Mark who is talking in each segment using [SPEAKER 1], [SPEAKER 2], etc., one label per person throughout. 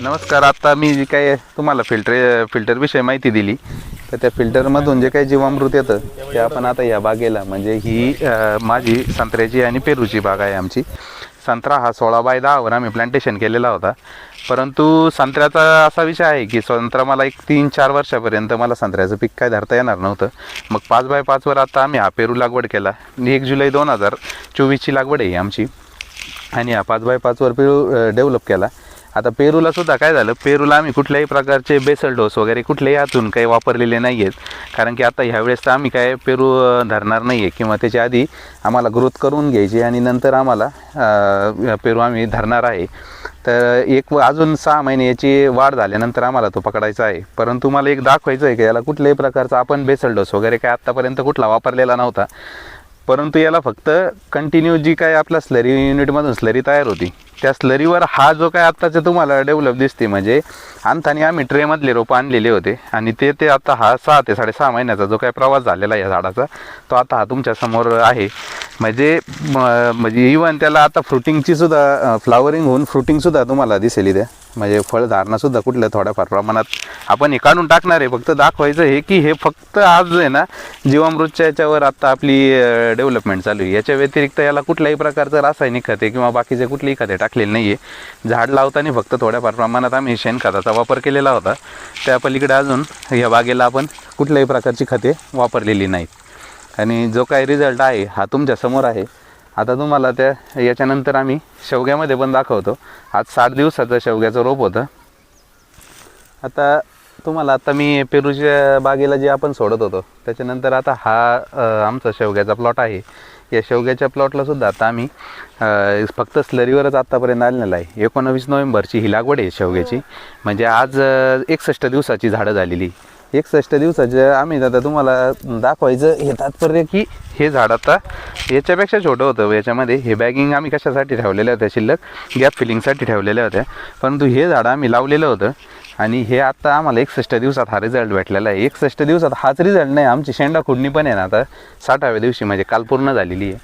[SPEAKER 1] नमस्कार आता मी जी काही तुम्हाला फिल्टर फिल्टरविषयी माहिती दिली तर त्या फिल्टरमधून जे काही जीवामृत येतं ते आपण आता या बागेला म्हणजे ही माझी संत्र्याची आणि पेरूची बाग आहे आमची. संत्रा हा सोळा बाय दहावर आम्ही प्लांटेशन केलेला होता. परंतु संत्र्याचा असा विषय आहे की संत्रा मला एक तीन चार वर्षापर्यंत मला संत्र्याचं पीक काय धरता येणार नव्हतं. मग पाच बाय पाचवर आता आम्ही हा पेरू लागवड केला. एक जुलै दोन हजार चोवीसची लागवड आहे आमची. आणि हा पाच बाय पाचवर पेरू डेव्हलप केला. आता पेरूला सुद्धा काय झालं? पेरूला आम्ही कुठल्याही प्रकारचे बेसल डोस वगैरे कुठल्याही हातून काही वापरलेले नाही आहेत कारण की आता ह्यावेळेस तर आम्ही काय पेरू धरणार नाही आहे किंवा त्याच्या आधी आम्हाला ग्रोथ करून घ्यायची आणि नंतर आम्हाला पेरू आम्ही धरणार आहे. तर एक व- अजून सहा महिने याची वाढ झाल्यानंतर आम्हाला तो पकडायचा आहे. परंतु मला एक दाखवायचं आहे की याला कुठल्याही प्रकारचा आपण बेसल डोस वगैरे काय आत्तापर्यंत कुठला वापरलेला नव्हता. परंतु याला फक्त कंटिन्यू जी काय आपल्या स्लरी युनिटमधून स्लरी तयार होती. त्या स्लरीवर हा जो काय आत्ताचं तुम्हाला डेव्हलप दिसते म्हणजे आणताना आम्ही ट्रेमधले रोपं आणलेले होते आणि ते ते आता हा सहा ते साडेसहा महिन्याचा जो काय प्रवास झालेला आहे या झाडाचा तो आता हा तुमच्यासमोर आहे. म्हणजे म्हणजे इवन त्याला आता फ्रुटिंगची सुद्धा फ्लावरिंग होऊन फ्रुटिंगसुद्धा तुम्हाला दिसेल इथे. म्हणजे फळधारणा कुठल्या थोड्याफार प्रमाणात आपण हे काढून टाकणार आहे. फक्त दाखवायचं हे की हे फक्त आज आहे ना जीवामृतच्या याच्यावर आता आपली डेव्हलपमेंट चालू आहे. याच्या व्यतिरिक्त याला कुठल्याही प्रकारचं रासायनिक खते किंवा बाकीचे कुठलेही खते टाकलेलं नाही आहे झाड लावताना फक्त थोड्याफार प्रमाणात आम्ही शेणखताचा वापर केलेला होता. त्या पलीकडे अजून या बागेला आपण कुठल्याही प्रकारची खते वापरलेली नाहीत. आणि जो काही रिझल्ट आहे हा तुमच्यासमोर आहे. आता तुम्हाला त्या याच्यानंतर आम्ही शेवग्यामध्ये पण दाखवतो. आज सात दिवसाचं शेवग्याचं रोप होतं. आता तुम्हाला आता मी पेरूच्या बागेला जे आपण सोडत होतो त्याच्यानंतर आता हा आमचा शेवग्याचा प्लॉट आहे. या शेवग्याच्या प्लॉटला सुद्धा आता आम्ही फक्त स्लरीवरच आत्तापर्यंत आलेला आहे. एकोणवीस नोव्हेंबरची ही लागवड आहे शेवग्याची म्हणजे आज एकसष्ट दिवसाची झाडं झालेली. एकसष्ट दिवसाचे आम्ही आता तुम्हाला दाखवायचं हे तात्पर्य की हे झाड आता याच्यापेक्षा छोटं होतं. याच्यामध्ये हे बॅगिंग आम्ही कशासाठी ठेवलेल्या होत्या? शिल्लक गॅप फिलिंगसाठी ठेवलेल्या होत्या. परंतु हे झाड आम्ही लावलेलं होतं. आणि हे आता आम्हाला एकसष्ट दिवसात हा रिझल्ट भेटलेला आहे. एकसष्ट दिवसात हाच रिझल्ट नाही आमची शेंडा खुडणी पण आहे ना आता. साठाव्या दिवशी म्हणजे काल पूर्ण झालेली आहे.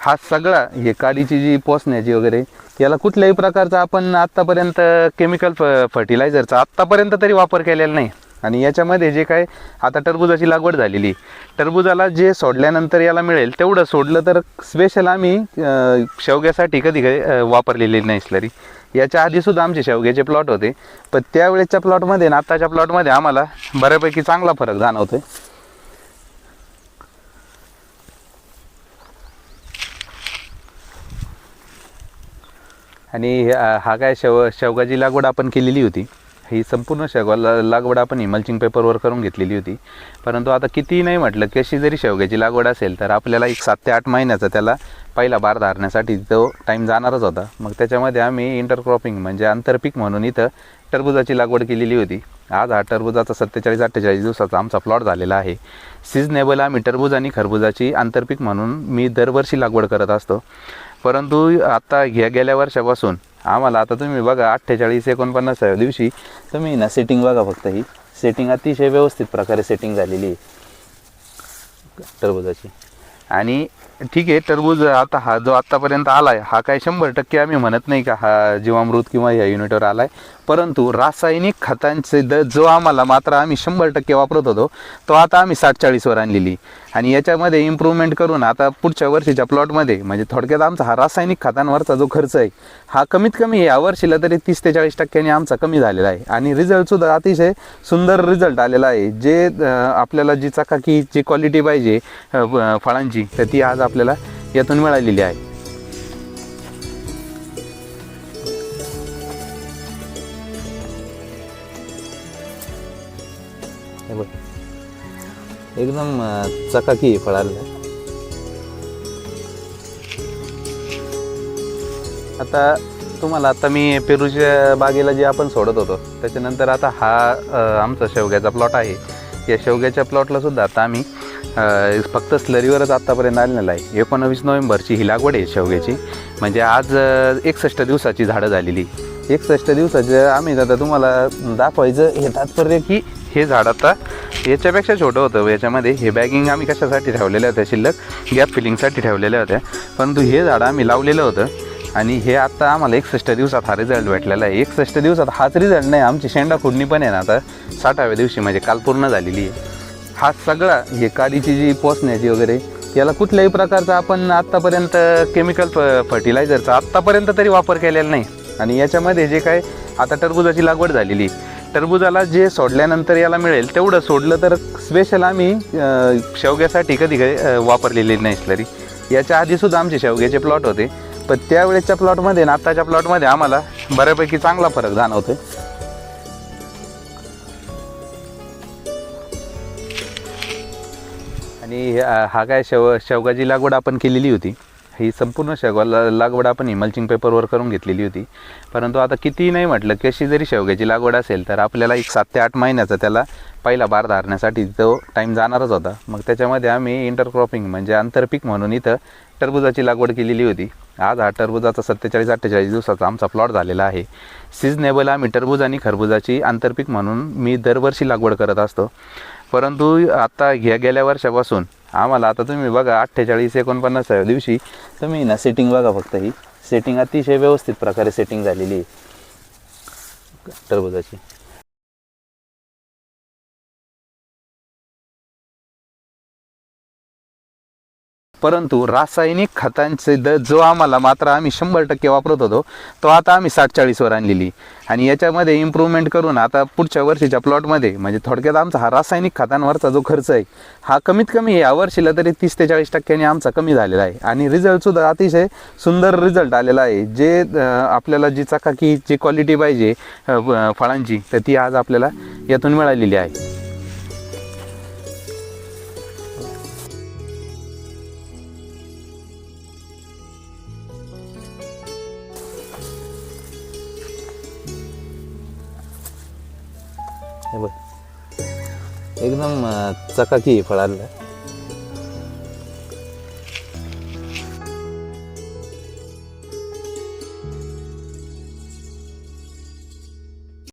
[SPEAKER 1] हा सगळा हे काडीची जी पोसण्याची वगैरे याला कुठल्याही प्रकारचा आपण आत्तापर्यंत केमिकल फ फर्टिलायझरचा आत्तापर्यंत तरी वापर केलेला नाही. आणि याच्यामध्ये जे काय आता टरबुजाची लागवड झालेली टरबुजाला जे सोडल्यानंतर याला मिळेल तेवढं सोडलं तर स्पेशल आम्ही शेवग्यासाठी कधी कधी वापरलेली नाही स्लरी याच्या आधी सुद्धा आमचे शेवग्याचे प्लॉट होते. पण त्यावेळेसच्या प्लॉटमध्ये आणि आत्ताच्या प्लॉटमध्ये आम्हाला बऱ्यापैकी चांगला फरक जाणवतोय. आणि हा काय शेव शेवगाची लागवड आपण केलेली होती. ही संपूर्ण शेवगा लागवड आपण हिमल्चिंग पेपरवर करून घेतलेली होती. परंतु आता कितीही नाही म्हटलं कशी जरी शेवग्याची लागवड असेल तर आपल्याला एक सात ते आठ महिन्याचा त्याला पहिला बार धारण्यासाठी तो टाईम जाणारच होता. मग त्याच्यामध्ये आम्ही इंटरक्रॉपिंग म्हणजे आंतरपीक म्हणून इथं टरबुजाची लागवड केलेली होती. आज हा टरबुजाचा सत्तेचाळीस अठ्ठेचाळीस दिवसाचा आमचा प्लॉट झालेला आहे. सिजनेबल आम्ही टरबूज आणि खरबुजाची आंतरपीक म्हणून मी दरवर्षी लागवड करत असतो. परंतु आता ह्या गेल्या वर्षापासून आम्हाला आता तुम्ही बघा अठ्ठेचाळीस एकोणपन्नासाव्या दिवशी तुम्ही ना सेटिंग बघा फक्त ही. सेटिंग अतिशय व्यवस्थित प्रकारे सेटिंग झालेली आहे. टरबुजाची. आणि ठीक आहे टरबूज आता हा जो आत्तापर्यंत आला आहे हा काय शंभर टक्के आम्ही म्हणत नाही का हा जीवामृत किंवा ह्या युनिटवर आला आहे परंतु रासायनिक खतांचे द जो आम्हाला मात्र आम्ही शंभर टक्के वापरत होतो तो आता आम्ही साठ चाळीसवर आणलेली. आणि याच्यामध्ये इम्प्रूव्हमेंट करून आता पुढच्या वर्षीच्या प्लॉटमध्ये म्हणजे थोडक्यात आमचा हा रासायनिक खतांवरचा जो खर्च आहे हा कमीत कमी या वर्षीला तरी तीस ते चाळीस टक्क्यांनी आमचा कमी झालेला आहे. आणि रिझल्टसुद्धा अतिशय सुंदर रिझल्ट आलेला आहे. जे आपल्याला जी चकाकीची क्वालिटी पाहिजे फळांची तर ती आज आपल्याला यातून मिळालेली आहे. हे बघ. एकदम चकाकी आहे फळाला. आता तुम्हाला आता मी पेरूच्या बागेला जे आपण सोडत होतो त्याच्यानंतर आता हा आमचा शेवग्याचा प्लॉट आहे. या शेवग्याच्या प्लॉटला सुद्धा आता आम्ही फक्त स्लरीवरच आत्तापर्यंत आलेला आहे. एकोणवीस नोव्हेंबरची ही लागवड आहे शेवग्याची. म्हणजे आज एकसष्ट दिवसाची झाडं झालेली. एकसष्ट दिवसाचं आम्ही आता तुम्हाला दाखवायचं हे तात्पर्य की हे झाड आता याच्यापेक्षा छोटं होतं. याच्यामध्ये हे बॅगिंग आम्ही कशासाठी ठेवलेल्या होत्या शिल्लक? गॅप फिलिंगसाठी ठेवलेल्या होत्या. परंतु हे झाड आम्ही लावलेलं होतं आणि हे आता आम्हाला एकसष्ट दिवसात हा रिझल्ट भेटलेला आहे. एकसष्ट दिवसात हाच रिझल्ट नाही आमची शेंडा खुडणी पण आहे ना आता. साठाव्या दिवशी म्हणजे काल पूर्ण झालेली आहे. हा सगळा हे काडीची जी पोचण्याची वगैरे याला कुठल्याही प्रकारचा आपण आत्तापर्यंत केमिकल फ फर्टिलायझरचा आत्तापर्यंत तरी वापर केलेला नाही. आणि याच्यामध्ये जे काय आता टरबुजाची लागवड झालेली टरबुजाला जे सोडल्यानंतर याला मिळेल तेवढं सोडलं तर स्पेशल आम्ही शेवग्यासाठी कधी कधी वापरलेली नाही स्लरी याच्या आधीसुद्धा आमचे शेवग्याचे प्लॉट होते. पण त्यावेळेच्या प्लॉटमध्ये आणि आत्ताच्या प्लॉटमध्ये आम्हाला बऱ्यापैकी चांगला फरक जाणवतो आणि हा काय शेव शेवगाची लागवड आपण केलेली होती. ही संपूर्ण शेवगा ला- लागवड आपण हिमल्चिंग पेपरवर करून घेतलेली होती. परंतु आता कितीही नाही म्हटलं कशी जरी शेवग्याची लागवड असेल तर आपल्याला एक सात ते आठ महिन्याचा त्याला पहिला बार धारण्यासाठी तो टाईम जाणारच होता. मग त्याच्यामध्ये आम्ही इंटरक्रॉपिंग म्हणजे आंतरपीक म्हणून इथं टरबुजाची लागवड केलेली होती. आज हा टरबुजाचा सत्तेचाळीस अठ्ठेचाळीस दिवसाचा आमचा प्लॉट झालेला आहे. सिजनेबल आम्ही टरबूज आणि खरबुजाची आंतरपीक म्हणून मी दरवर्षी लागवड करत असतो. परंतु आता ह्या गेल्या वर्षापासून आम्हाला आता तुम्ही बघा अठ्ठेचाळीस एकोणपन्नासाव्या दिवशी तुम्ही ना सेटिंग बघा फक्त ही. सेटिंग अतिशय व्यवस्थित प्रकारे सेटिंग झालेली आहे. टरबुजाची. परंतु रासायनिक खतांचे द जो आम्हाला मात्र आम्ही शंभर टक्के वापरत होतो तो आता आम्ही साठ चाळीसवर आणलेली. आणि याच्यामध्ये इम्प्रूव्हमेंट करून आता पुढच्या वर्षीच्या प्लॉटमध्ये म्हणजे थोडक्यात आमचा हा रासायनिक खतांवरचा जो खर्च आहे हा कमीत कमी या वर्षीला तरी तीस ते चाळीस टक्क्यांनी आमचा कमी झालेला आहे. आणि रिझल्टसुद्धा अतिशय सुंदर रिझल्ट आलेला आहे. जे आपल्याला जी चाकाकी जी क्वालिटी पाहिजे फळांची तर ती आज आपल्याला यातून मिळालेली आहे. हे बघ. एकदम चकाकी आहे फळाला